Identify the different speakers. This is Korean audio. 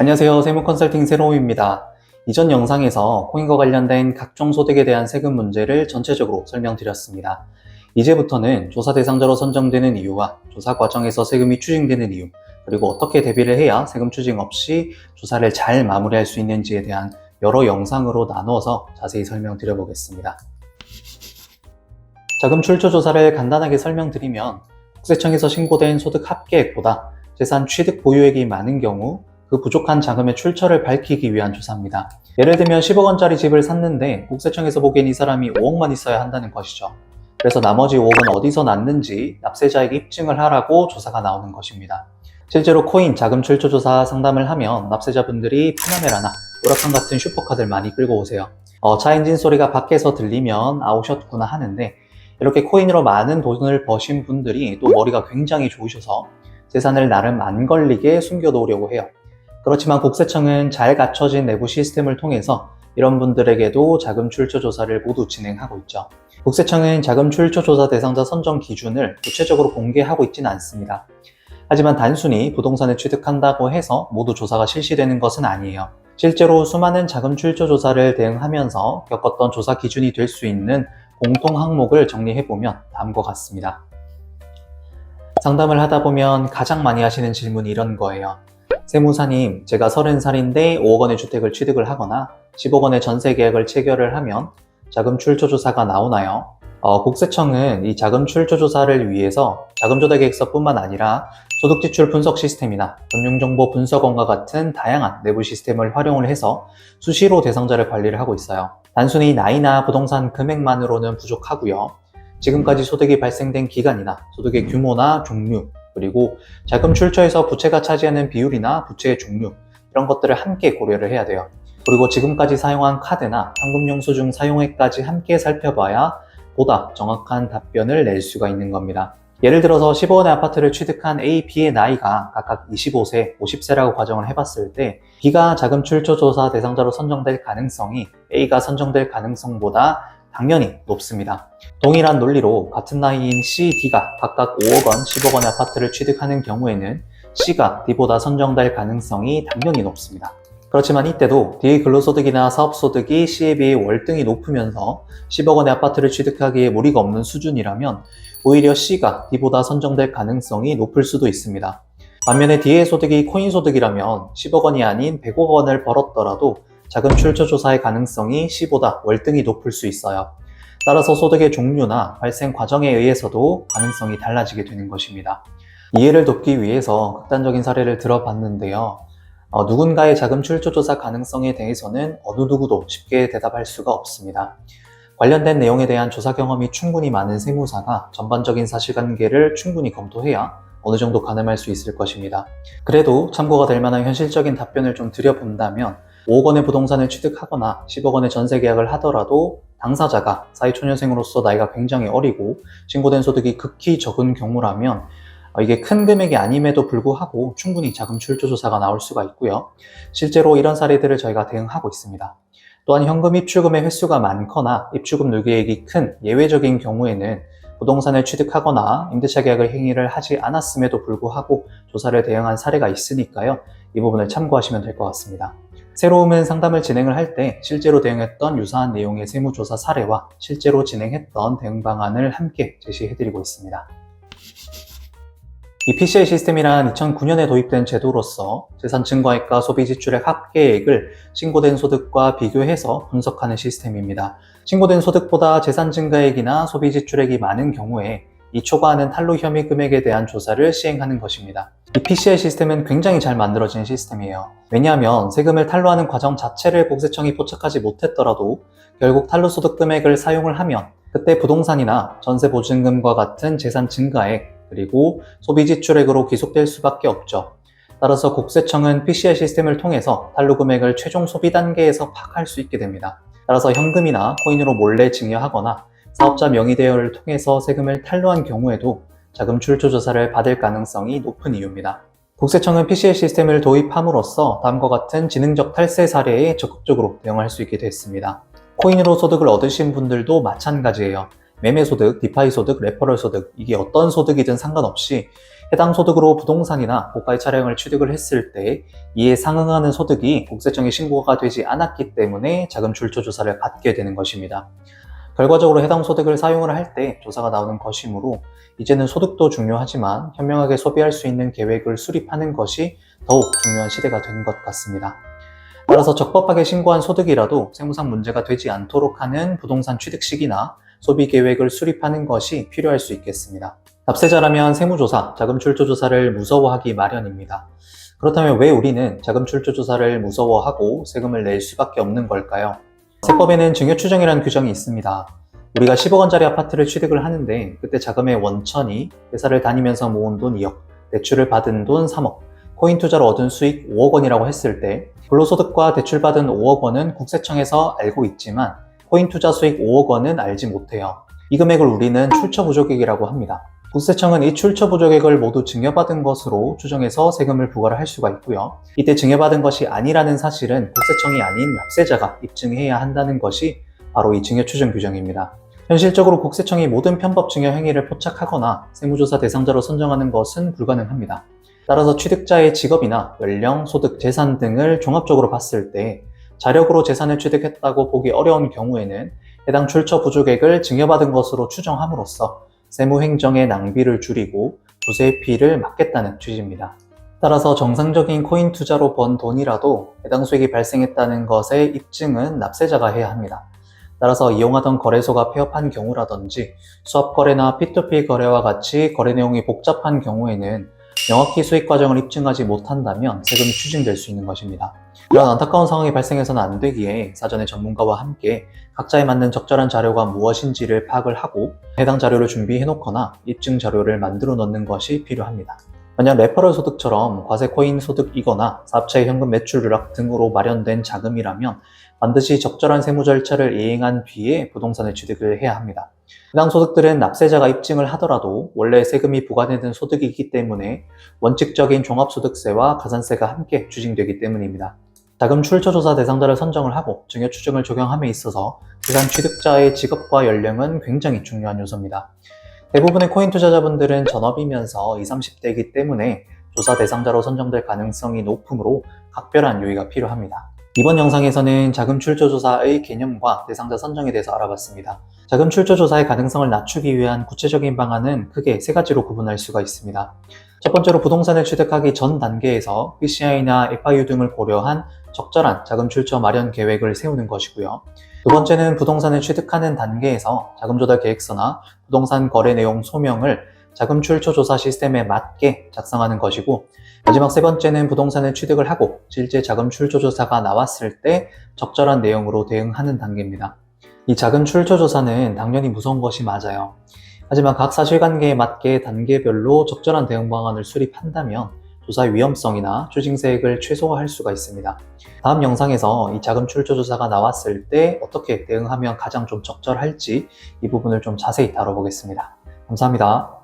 Speaker 1: 안녕하세요. 세무 컨설팅 세로우입니다. 이전 영상에서 코인과 관련된 각종 소득에 대한 세금 문제를 전체적으로 설명드렸습니다. 이제부터는 조사 대상자로 선정되는 이유와 조사 과정에서 세금이 추징되는 이유, 그리고 어떻게 대비를 해야 세금 추징 없이 조사를 잘 마무리할 수 있는지에 대한 여러 영상으로 나눠서 자세히 설명드려 보겠습니다. 자금 출처 조사를 간단하게 설명드리면 국세청에서 신고된 소득 합계액보다 재산 취득 보유액이 많은 경우 그 부족한 자금의 출처를 밝히기 위한 조사입니다. 예를 들면 10억 원짜리 집을 샀는데 국세청에서 보기엔 이 사람이 5억만 있어야 한다는 것이죠. 그래서 나머지 5억은 어디서 났는지 납세자에게 입증을 하라고 조사가 나오는 것입니다. 실제로 코인 자금 출처 조사 상담을 하면 납세자분들이 파나메라나 오락관 같은 슈퍼카들 많이 끌고 오세요. 어, 차 엔진 소리가 밖에서 들리면 아 오셨구나 하는데 이렇게 코인으로 많은 돈을 버신 분들이 또 머리가 굉장히 좋으셔서 재산을 나름 안 걸리게 숨겨놓으려고 해요. 그렇지만 국세청은 잘 갖춰진 내부 시스템을 통해서 이런 분들에게도 자금 출처 조사를 모두 진행하고 있죠. 국세청은 자금 출처 조사 대상자 선정 기준을 구체적으로 공개하고 있지는 않습니다. 하지만 단순히 부동산을 취득한다고 해서 모두 조사가 실시되는 것은 아니에요. 실제로 수많은 자금 출처 조사를 대응하면서 겪었던 조사 기준이 될 수 있는 공통 항목을 정리해보면 다음과 같습니다. 상담을 하다 보면 가장 많이 하시는 질문이 이런 거예요. 세무사님, 제가 30살인데 5억 원의 주택을 취득을 하거나 10억 원의 전세 계약을 체결을 하면 자금 출처 조사가 나오나요? 어, 국세청은 이 자금 출처 조사를 위해서 자금 조달 계획서뿐만 아니라 소득 지출 분석 시스템이나 금융 정보 분석원과 같은 다양한 내부 시스템을 활용을 해서 수시로 대상자를 관리를 하고 있어요. 단순히 나이나 부동산 금액만으로는 부족하고요. 지금까지 소득이 발생된 기간이나 소득의 규모나 종류, 그리고 자금 출처에서 부채가 차지하는 비율이나 부채의 종류, 이런 것들을 함께 고려를 해야 돼요. 그리고 지금까지 사용한 카드나 현금용수 중 사용액까지 함께 살펴봐야 보다 정확한 답변을 낼 수가 있는 겁니다. 예를 들어서 15원의 아파트를 취득한 A, B의 나이가 각각 25세, 50세라고 가정을 해봤을 때 B가 자금 출처 조사 대상자로 선정될 가능성이 A가 선정될 가능성보다 당연히 높습니다. 동일한 논리로 같은 나이인 C, D가 각각 5억 원, 10억 원의 아파트를 취득하는 경우에는 C가 D보다 선정될 가능성이 당연히 높습니다. 그렇지만 이때도 D의 근로소득이나 사업소득이 C에 비해 월등히 높으면서 10억 원의 아파트를 취득하기에 무리가 없는 수준이라면 오히려 C가 D보다 선정될 가능성이 높을 수도 있습니다. 반면에 D의 소득이 코인 소득이라면 10억 원이 아닌 100억 원을 벌었더라도 자금 출처 조사의 가능성이 C보다 월등히 높을 수 있어요. 따라서 소득의 종류나 발생 과정에 의해서도 가능성이 달라지게 되는 것입니다. 이해를 돕기 위해서 극단적인 사례를 들어봤는데요. 어, 누군가의 자금 출처 조사 가능성에 대해서는 어느 누구도 쉽게 대답할 수가 없습니다. 관련된 내용에 대한 조사 경험이 충분히 많은 세무사가 전반적인 사실관계를 충분히 검토해야 어느 정도 가늠할 수 있을 것입니다. 그래도 참고가 될 만한 현실적인 답변을 좀 드려본다면 5억 원의 부동산을 취득하거나 10억 원의 전세 계약을 하더라도 당사자가 사회초년생으로서 나이가 굉장히 어리고 신고된 소득이 극히 적은 경우라면 어, 이게 큰 금액이 아님에도 불구하고 충분히 자금 출처 조사가 나올 수가 있고요. 실제로 이런 사례들을 저희가 대응하고 있습니다. 또한 현금 입출금의 횟수가 많거나 입출금 누계액이 큰 예외적인 경우에는 부동산을 취득하거나 임대차 계약을 행위를 하지 않았음에도 불구하고 조사를 대응한 사례가 있으니까요. 이 부분을 참고하시면 될 것 같습니다. 새로움은 상담을 진행을 할 때 실제로 대응했던 유사한 내용의 세무조사 사례와 실제로 진행했던 대응 방안을 함께 제시해드리고 있습니다. 이 PCI 시스템이란 2009년에 도입된 제도로서 재산 증가액과 소비 지출액 합계액을 신고된 소득과 비교해서 분석하는 시스템입니다. 신고된 소득보다 재산 증가액이나 소비 지출액이 많은 경우에 이 초과하는 탄로 혐의 금액에 대한 조사를 시행하는 것입니다. 이 PCI 시스템은 굉장히 잘 만들어진 시스템이에요. 왜냐하면 세금을 탄로하는 과정 자체를 국세청이 포착하지 못했더라도 결국 탄로 소득 금액을 사용을 하면 그때 부동산이나 전세 보증금과 같은 재산 증가액 그리고 소비 지출액으로 귀속될 수밖에 없죠. 따라서 국세청은 PCI 시스템을 통해서 탄로 금액을 최종 소비 단계에서 파악할 수 있게 됩니다. 따라서 현금이나 코인으로 몰래 증여하거나 사업자 명의 대여를 통해서 세금을 탄로한 경우에도 자금 출처 조사를 받을 가능성이 높은 이유입니다. 국세청은 PCI 시스템을 도입함으로써 다음과 같은 지능적 탈세 사례에 적극적으로 대응할 수 있게 됐습니다. 코인으로 소득을 얻으신 분들도 마찬가지예요. 매매 소득, 디파이 소득, 레퍼럴 소득, 이게 어떤 소득이든 상관없이 해당 소득으로 부동산이나 고가의 차량을 취득을 했을 때 이에 상응하는 소득이 국세청에 신고가 되지 않았기 때문에 자금 출처 조사를 받게 되는 것입니다. 결과적으로 해당 소득을 사용을 할 때 조사가 나오는 것이므로 이제는 소득도 중요하지만 현명하게 소비할 수 있는 계획을 수립하는 것이 더욱 중요한 시대가 된 것 같습니다. 따라서 적법하게 신고한 소득이라도 세무상 문제가 되지 않도록 하는 부동산 취득 시기나 소비 계획을 수립하는 것이 필요할 수 있겠습니다. 납세자라면 세무조사, 자금출처조사를 무서워하기 마련입니다. 그렇다면 왜 우리는 자금출처조사를 무서워하고 세금을 낼 수밖에 없는 걸까요? 세법에는 증여추정이라는 규정이 있습니다. 우리가 10억 원짜리 아파트를 취득을 하는데 그때 자금의 원천이 회사를 다니면서 모은 돈 2억, 대출을 받은 돈 3억, 코인 투자로 얻은 수익 5억 원이라고 했을 때 근로소득과 대출받은 5억 원은 국세청에서 알고 있지만 코인 투자 수익 5억 원은 알지 못해요. 이 금액을 우리는 출처 부족액이라고 합니다. 국세청은 이 출처 부족액을 모두 증여받은 것으로 추정해서 세금을 부과를 할 수가 있고요. 이때 증여받은 것이 아니라는 사실은 국세청이 아닌 납세자가 입증해야 한다는 것이 바로 이 증여 추정 규정입니다. 현실적으로 국세청이 모든 편법 증여 행위를 포착하거나 세무조사 대상자로 선정하는 것은 불가능합니다. 따라서 취득자의 직업이나 연령, 소득, 재산 등을 종합적으로 봤을 때 자력으로 재산을 취득했다고 보기 어려운 경우에는 해당 출처 부족액을 증여받은 것으로 추정함으로써 세무행정의 낭비를 줄이고 조세 피해를 막겠다는 취지입니다. 따라서 정상적인 코인 투자로 번 돈이라도 해당 수익이 발생했다는 것의 입증은 납세자가 해야 합니다. 따라서 이용하던 거래소가 폐업한 경우라든지 수합 거래나 P2P 거래와 같이 거래 내용이 복잡한 경우에는 명확히 수익 과정을 입증하지 못한다면 세금이 추징될 수 있는 것입니다. 이런 안타까운 상황이 발생해서는 안 되기에 사전에 전문가와 함께 각자에 맞는 적절한 자료가 무엇인지를 파악을 하고 해당 자료를 준비해 놓거나 입증 자료를 만들어 놓는 것이 필요합니다. 만약 레퍼럴 소득처럼 과세 코인 소득이거나 사업체의 현금 매출 누락 등으로 마련된 자금이라면 반드시 적절한 세무 절차를 이행한 뒤에 부동산을 취득을 해야 합니다. 해당 소득들은 납세자가 입증을 하더라도 원래 세금이 부과되는 소득이기 때문에 원칙적인 종합소득세와 가산세가 함께 추징되기 때문입니다. 자금 출처 조사 대상자를 선정을 하고 증여 추정을 적용함에 있어서 부산 취득자의 직업과 연령은 굉장히 중요한 요소입니다. 대부분의 코인 투자자분들은 전업이면서 20, 30대이기 때문에 조사 대상자로 선정될 가능성이 높으므로 각별한 유의가 필요합니다. 이번 영상에서는 자금 출처 조사의 개념과 대상자 선정에 대해서 알아봤습니다. 자금 출처 조사의 가능성을 낮추기 위한 구체적인 방안은 크게 세 가지로 구분할 수가 있습니다. 첫 번째로 부동산을 취득하기 전 단계에서 PCI나 FIU 등을 고려한 적절한 자금 출처 마련 계획을 세우는 것이고요. 두 번째는 부동산을 취득하는 단계에서 자금 조달 계획서나 부동산 거래 내용 소명을 자금 출처 조사 시스템에 맞게 작성하는 것이고 마지막 세 번째는 부동산을 취득을 하고 실제 자금 출처 조사가 나왔을 때 적절한 내용으로 대응하는 단계입니다. 이 자금 출처 조사는 당연히 무서운 것이 맞아요. 하지만 각 사실관계에 맞게 단계별로 적절한 대응 방안을 수립한다면 조사 위험성이나 추징세액을 최소화할 수가 있습니다. 다음 영상에서 이 자금 출처 조사가 나왔을 때 어떻게 대응하면 가장 좀 적절할지 이 부분을 좀 자세히 다뤄보겠습니다. 감사합니다.